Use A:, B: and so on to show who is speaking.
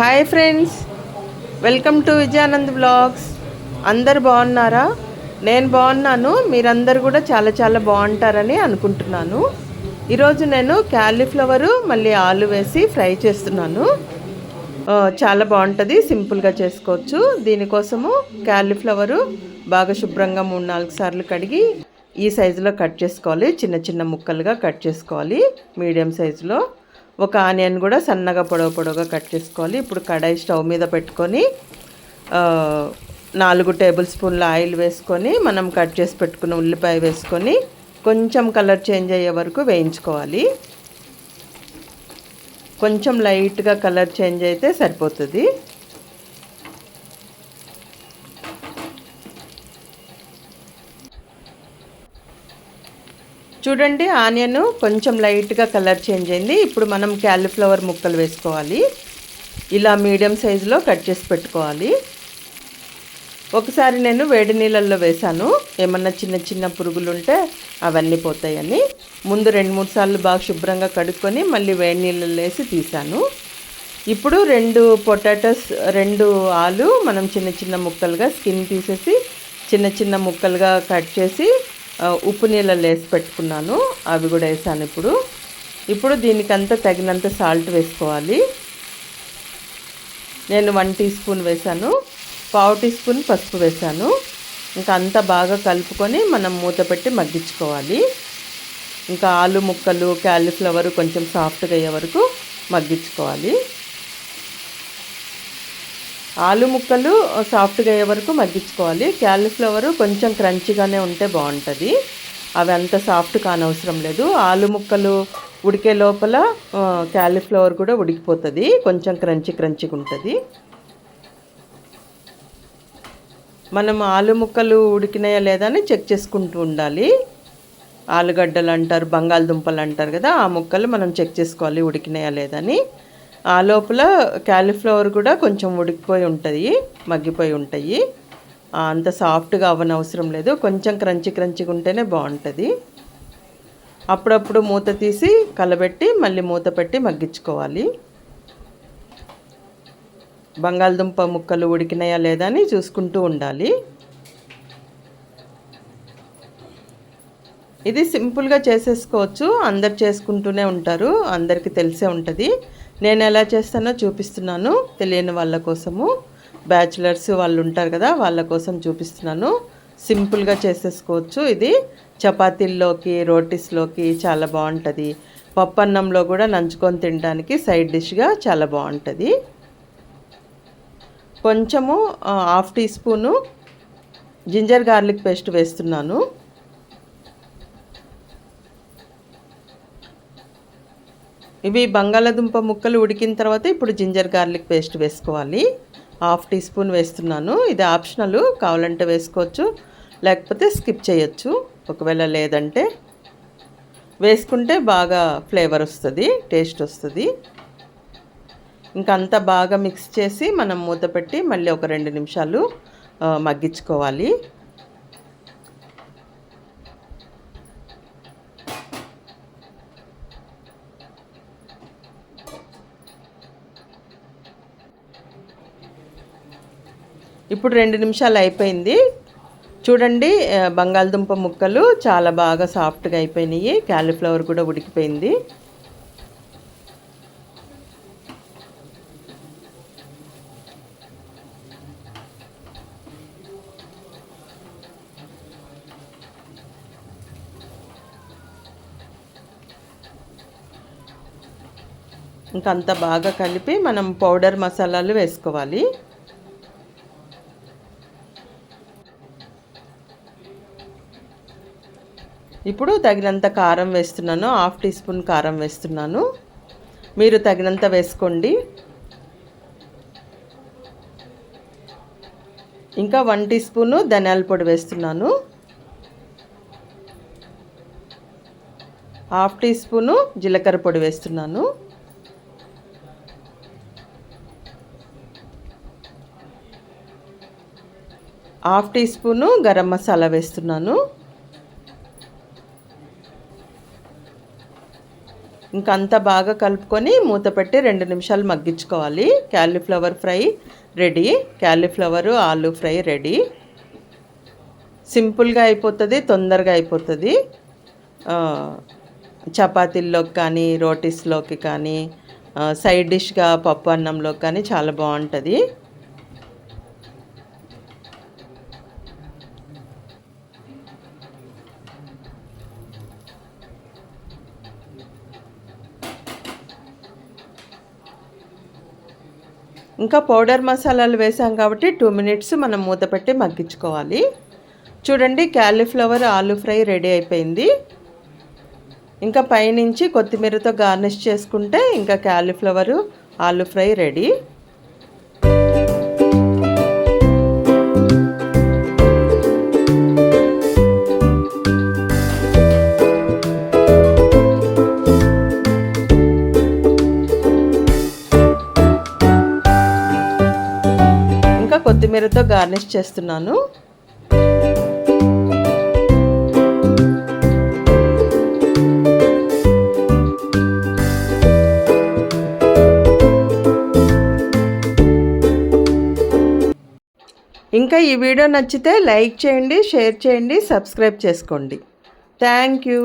A: Hi friends welcome to Vijayanand blogs అందరు బాగున్నారా? నేను బాగున్నాను. మీరందరూ కూడా చాలా చాలా బాగుంటారని అనుకుంటున్నాను. ఈరోజు నేను క్యాలీఫ్లవరు మళ్ళీ ఆలు వేసి ఫ్రై చేస్తున్నాను. చాలా బాగుంటుంది సింపుల్గా చేసుకోవచ్చు. దీనికోసము క్యాలీఫ్లవరు బాగా శుభ్రంగా మూడు నాలుగు సార్లు కడిగి ఈ సైజులో కట్ చేసుకోవాలి. చిన్న చిన్న ముక్కలుగా కట్ చేసుకోవాలి. మీడియం సైజులో ఒక ఆనియన్ కూడా సన్నగా పొడవు పొడవుగా కట్ చేసుకోవాలి. ఇప్పుడు కడాయి స్టవ్ మీద పెట్టుకొని నాలుగు టేబుల్ స్పూన్ల ఆయిల్ వేసుకొని మనం కట్ చేసి పెట్టుకున్న ఉల్లిపాయ వేసుకొని కొంచెం కలర్ చేంజ్ అయ్యే వరకు వేయించుకోవాలి. కొంచెం లైట్గా కలర్ చేంజ్ అయితే సరిపోతుంది. చూడండి ఆనియన్ కొంచెం లైట్గా కలర్ చేంజ్ అయింది. ఇప్పుడు మనం క్యాలీఫ్లవర్ ముక్కలు వేసుకోవాలి. ఇలా మీడియం సైజులో కట్ చేసి పెట్టుకోవాలి. ఒకసారి నేను వేడి నీళ్ళల్లో వేశాను ఏమన్నా చిన్న చిన్న పురుగులు ఉంటే అవన్నీ పోతాయని. ముందు రెండు మూడు సార్లు బాగా శుభ్రంగా కడుక్కొని మళ్ళీ వేడి నీళ్ళల్లో వేసి తీశాను ఇప్పుడు రెండు పొటాటోస్ రెండు ఆలు మనం చిన్న చిన్న ముక్కలుగా స్కిన్ తీసేసి చిన్న చిన్న ముక్కలుగా కట్ చేసి ఉప్పు నీళ్ళల్లో వేసి పెట్టుకున్నాను. అవి కూడా వేసాను ఇప్పుడు. ఇప్పుడు దీనికంతా తగినంత సాల్ట్ వేసుకోవాలి. నేను వన్ టీ స్పూన్ వేసాను. పావు టీ స్పూన్ పసుపు వేసాను. ఇంకా అంతా బాగా కలుపుకొని మనం మూత పెట్టి మగ్గించుకోవాలి. ఇంకా ఆలు ముక్కలు క్యాలీఫ్లవర్ కొంచెం సాఫ్ట్గా అయ్యే వరకు మగ్గించుకోవాలి. ఆలు ముక్కలు సాఫ్ట్గా అయ్యే వరకు మగ్గించుకోవాలి. క్యాలీఫ్లవర్ కొంచెం క్రంచిగానే ఉంటే బాగుంటుంది. అవి అంత సాఫ్ట్ కానవసరం లేదు. ఆలు ముక్కలు ఉడికే లోపల క్యాలిఫ్లవర్ క్యాలీఫ్లవర్ కూడా ఉడికిపోతుంది. కొంచెం క్రంచి క్రంచిగా ఉంటుంది. మనం ఆలు ముక్కలు ఉడికినాయా లేదా అని చెక్ చేసుకుంటూ ఉండాలి. ఆలుగడ్డలు అంటారు బంగాళదుంపలు అంటారు కదా ఆ ముక్కలు మనం చెక్ చేసుకోవాలి ఉడికినాయా లేదని ఆ లోపల క్యాలీఫ్లవర్ కూడా కొంచెం ఉడికిపోయి ఉంటుంది మగ్గిపోయి ఉంటాయి. అంత సాఫ్ట్గా అవ్వనవసరం లేదు కొంచెం క్రంచి క్రంచిగా ఉంటేనే బాగుంటుంది. అప్పుడప్పుడు మూత తీసి కలబెట్టి మళ్ళీ మూత పెట్టి మగ్గించుకోవాలి. బంగాళదుంప ముక్కలు ఉడికినాయా లేదా అని చూసుకుంటూ ఉండాలి. ఇది సింపుల్గా చేసేసుకోవచ్చు. అందరు చేసుకుంటూనే ఉంటారు. అందరికీ తెలిసే ఉంటుంది. నేను ఎలా చేస్తానో చూపిస్తున్నాను తెలియని వాళ్ళ కోసము. బ్యాచిలర్స్ వాళ్ళు ఉంటారు కదా వాళ్ళ కోసం చూపిస్తున్నాను. సింపుల్గా చేసేసుకోవచ్చు ఇది. చపాతీల్లోకి రోటీస్లోకి చాలా బాగుంటుంది. పప్పన్నంలో కూడా నంచుకొని తినడానికి సైడ్ డిష్గా చాలా బాగుంటుంది. కొంచెము half teaspoon ginger garlic paste వేస్తున్నాను. ఇవి బంగాళాదుంప ముక్కలు ఉడికిన తర్వాత ఇప్పుడు జింజర్ గార్లిక్ పేస్ట్ వేసుకోవాలి. హాఫ్ టీ స్పూన్ వేస్తున్నాను. ఇది ఆప్షనల్. కావాలంటే వేసుకోవచ్చు. లేకపోతే స్కిప్ చేయొచ్చు. ఒకవేళ లేదంటే వేసుకుంటే బాగా ఫ్లేవర్ వస్తుంది టేస్ట్ వస్తుంది. ఇంకంతా బాగా మిక్స్ చేసి మనం మూత పెట్టి మళ్ళీ ఒక రెండు నిమిషాలు మగ్గించుకోవాలి. ఇప్పుడు రెండు నిమిషాలు అయిపోయింది. చూడండి బంగాళదుంప ముక్కలు చాలా బాగా సాఫ్ట్గా అయిపోయినాయి. క్యాలీఫ్లవర్ కూడా ఉడికిపోయింది. ఇంకంతా బాగా కలిపి మనం పౌడర్ మసాలాలు వేసుకోవాలి. ఇప్పుడు తగినంత కారం వేస్తున్నాను హాఫ్ టీ స్పూన్ కారం వేస్తున్నాను. మీరు తగినంత వేసుకోండి. ఇంకా వన్ టీ స్పూను ధనియాల పొడి వేస్తున్నాను. హాఫ్ టీ స్పూను జీలకర్ర పొడి వేస్తున్నాను. Half teaspoon garam masala వేస్తున్నాను. ఇంకా అంతా బాగా కలుపుకొని మూత పెట్టి రెండు నిమిషాలు మగ్గించుకోవాలి. Cauliflower fry ready cauliflower aloo fry ready సింపుల్గా అయిపోతుంది తొందరగా అయిపోతుంది. చపాతీల్లోకి కానీ రోటీస్లోకి కానీ సైడ్ డిష్గా పప్పు అన్నంలోకి కానీ చాలా బాగుంటుంది. ఇంకా పౌడర్ మసాలాలు వేసాం కాబట్టి టూ మినిట్స్ మనం మూత పెట్టి మగ్గించుకోవాలి. చూడండి క్యాలీఫ్లవర్ ఆలు ఫ్రై రెడీ అయిపోయింది. ఇంకా పైనుంచి కొత్తిమీరతో గార్నిష్ చేసుకుంటే ఇంకా క్యాలీఫ్లవరు ఆలు ఫ్రై రెడీ. కొత్తిమీరతో గార్నిష్ చేస్తున్నాను. ఇంకా ఈ వీడియో నచ్చితే లైక్ చేయండి షేర్ చేయండి సబ్స్క్రైబ్ చేసుకోండి. Thank you.